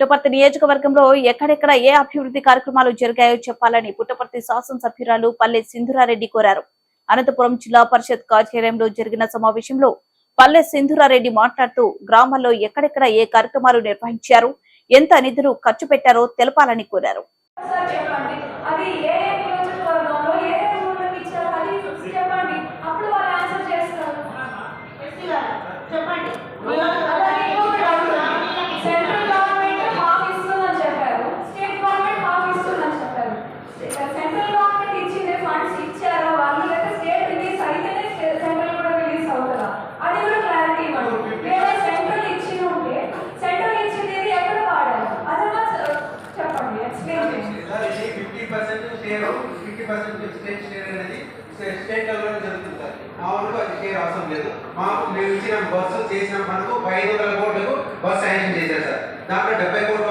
పుట్టపర్తి నియోజకవర్గంలో ఎక్కడెక్కడ ఏ అభివృద్ధి కార్యక్రమాలు జరిగాయో చెప్పాలని పుట్టపర్తి శాసనసభ్యురాలు పల్లె సింధురారెడ్డి కోరారు. అనంతపురం జిల్లా పరిషత్ కార్యాలయంలో జరిగిన సమావేశంలో పల్లె సింధురారెడ్డి మాట్లాడుతూ గ్రామాల్లో ఎక్కడెక్కడ ఏ కార్యక్రమాలు నిర్వహించారు ఎంత నిధులు ఖర్చు పెట్టారో తెలపాలని కోరారు. చెప్పండి. ఇది fifty percent share fifty percent state share అనేది స్టే- స్టేట్ లెవెల్లో జరుగుతుంది సార్ మామూలుగా అది షేర్ అవసరం లేదు. మాకు మేము ఇచ్చిన బస్సు చేసిన మనకు ఐదు వందల కోట్లకు బస్సు శాంక్షన్ చేశారు సార్. దాంట్లో డెబ్బై కోట్లు